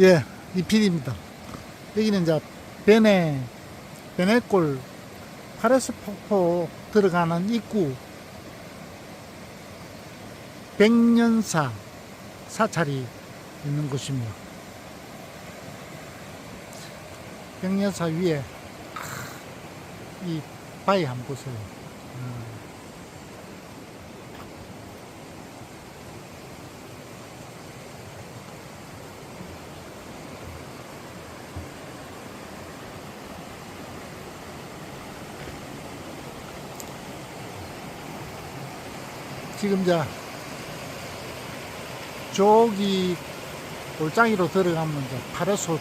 예, 이필입니다. 여기는 이제 베네, 베네골 파레스 폭포 들어가는 입구 백년사 사찰이 있는 곳입니다. 백년사 위에 크, 이 바위 한번 보세요. 지금 자 저기 골장이로 들어가면 이제 파레소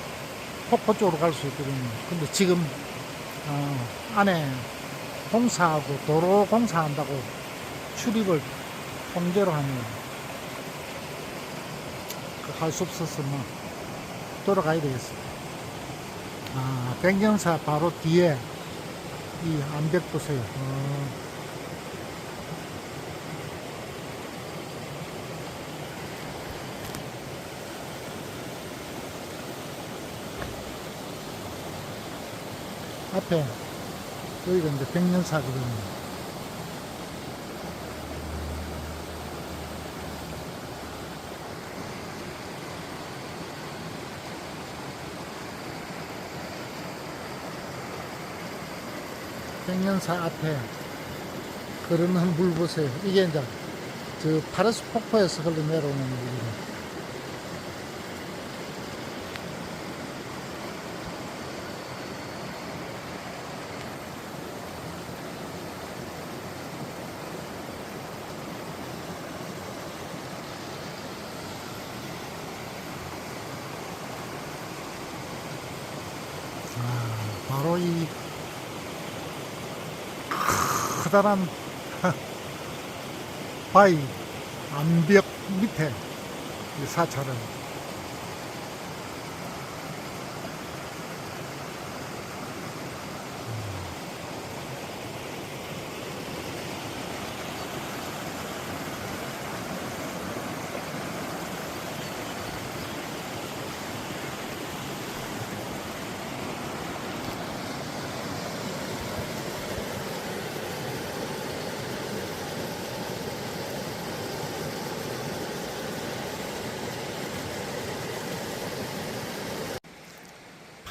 폭포 쪽으로 갈 수 있거든요. 근데 지금 어, 안에 공사하고 도로 공사한다고 출입을 통제로 하면 할수 없어서 뭐 돌아가야 되겠어요. 아, 백년사 바로 뒤에 이 암벽 보세요. 어. 앞에 여기가 이제 백년사거든요. 백년사 앞에 흐르는 물 보세요. 이게 이제 저 파라스 폭포에서 흘러내려오는 물이에요. 아, 바로 이 커다란 바위 암벽 밑에 이 사찰은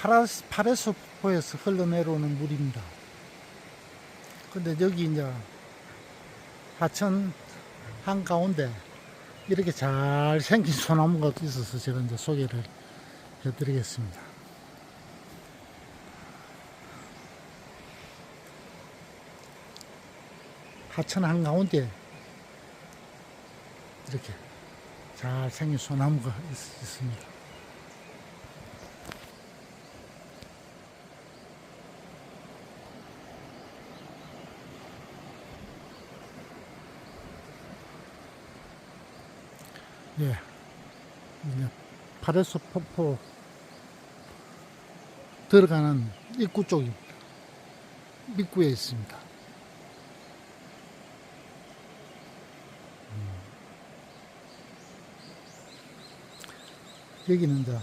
파라스, 파레스 폭포에서 흘러내려오는 물입니다. 근데 여기 이제 하천 한가운데 이렇게 잘 생긴 소나무가 있어서 제가 이제 소개를 해드리겠습니다. 하천 한가운데 이렇게 잘 생긴 소나무가 있, 있습니다. 예. 파레스 폭포 들어가는 입구 쪽입니다. 입구에 있습니다. 음. 여기는 이제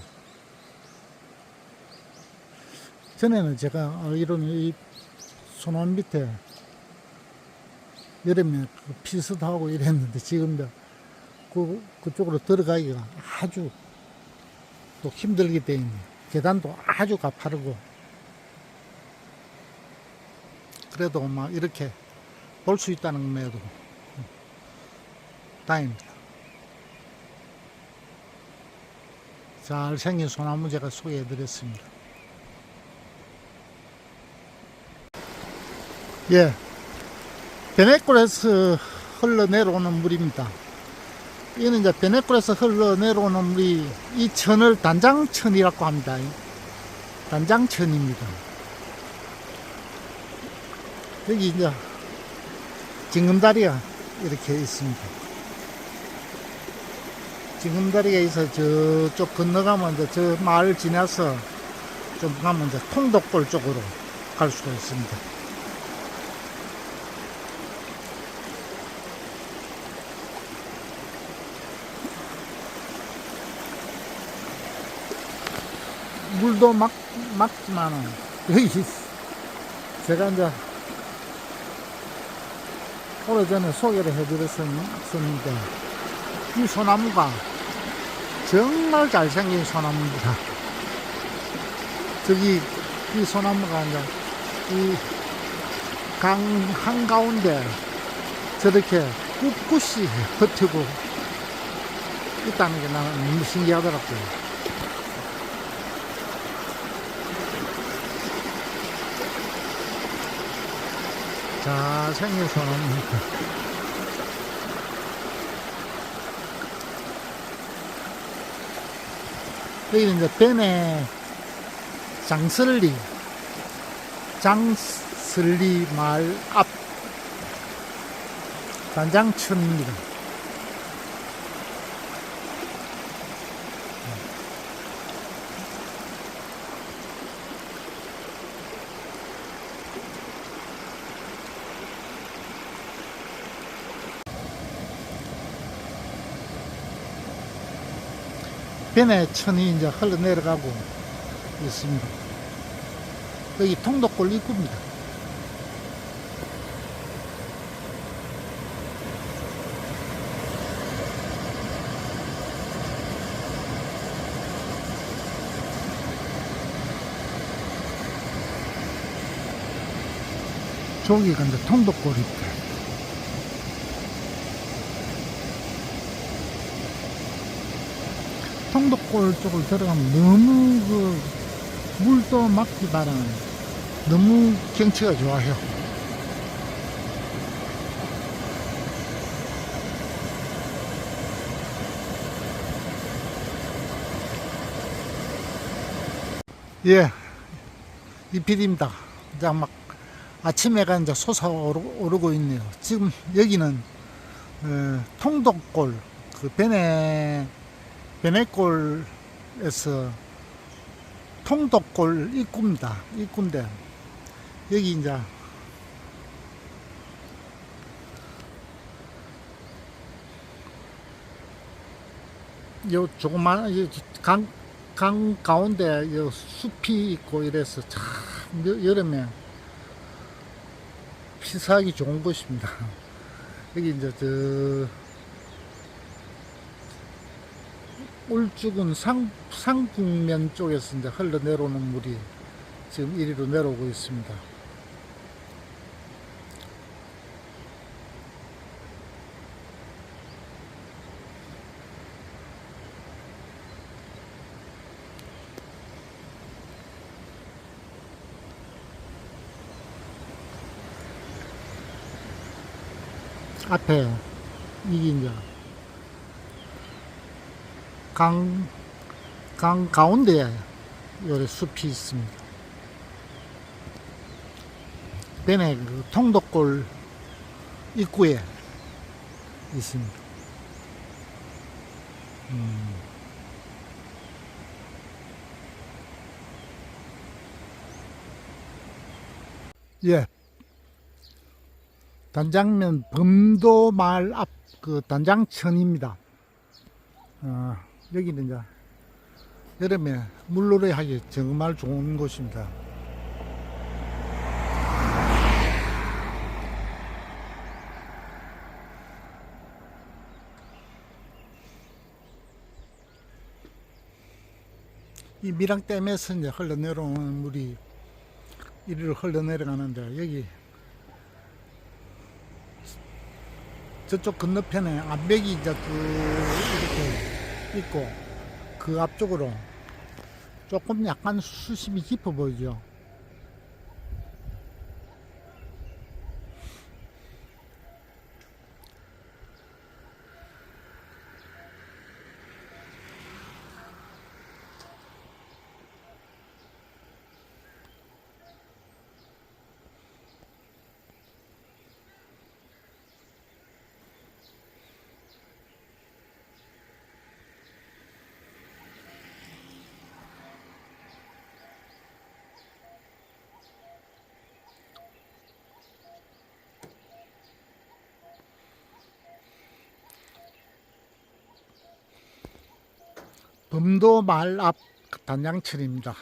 전에는 제가 알기로는 이 소나무 밑에 여름에 그 피서도 하고 이랬는데 지금 이제 그, 그쪽으로 들어가기가 아주 또 힘들기 때문에 계단도 아주 가파르고 그래도 막 이렇게 볼 수 있다는 것만해도 다행입니다. 잘생긴 소나무 제가 소개해 드렸습니다. 예. 베네골에서 흘러내려오는 물입니다. 이는 이제 베네골에서 흘러내려오는 물이 이 천을 단장천이라고 합니다. 단장천입니다. 여기 이제 징금다리가 이렇게 있습니다. 징금다리가 있어 저쪽 건너가면 이제 저 마을 지나서 좀 가면 이제 통덕골 쪽으로 갈 수가 있습니다. 물도 막, 막지만은, 여기, 제가 이제, 오래전에 소개를 해드렸었는데, 이 소나무가 정말 잘생긴 소나무입니다. 저기, 이 소나무가 이제, 이 강 한가운데 저렇게 꿋꿋이 버티고 있다는 게 나는 너무 신기하더라고요. 잘생긴 소나무입니다. 여기는 이제 뱀의 장설리, 장설리 마을 앞 단장촌입니다. 변의 천이 이제 흘러내려가고 있습니다. 여기 통독골 입구입니다. 저기가 이제 통독골 입구. 통독골 쪽을 들어가면 너무 그 물도 막기 바라는 너무 경치가 좋아요. 예, 이 필입니다. 이제 막 아침에가 이제 솟아오르고 있네요. 지금 여기는 어, 통독골 그 베네 베네골에서 통독골 입구입니다. 입구인데 여기 이제 요 조그만 이 강, 강 가운데 요 숲이 있고 이래서 참 여- 여름에 피사하기 좋은 곳입니다. 여기 이제 저 상, 상북면 쪽에서 이제 흘러내려오는 물이 지금 이리로 내려오고 있습니다. 앞에 이게 이제 강, 강 가운데에 요래 숲이 있습니다. bên 그 통독골 입구에 있습니다. 음. 예. 단장면 범도 마을 앞 그 단장천입니다. 어, 여기는 이제 여름에 물놀이 하기 정말 좋은 곳입니다. 이 미랑댐에서 이제 흘러내려오는 물이 이리로 흘러내려가는데 여기 저쪽 건너편에 암벽이 이제 그 이렇게 있고 그 앞쪽으로 조금 약간 수심이 깊어 보이죠. 범도 마을 앞 단양천입니다.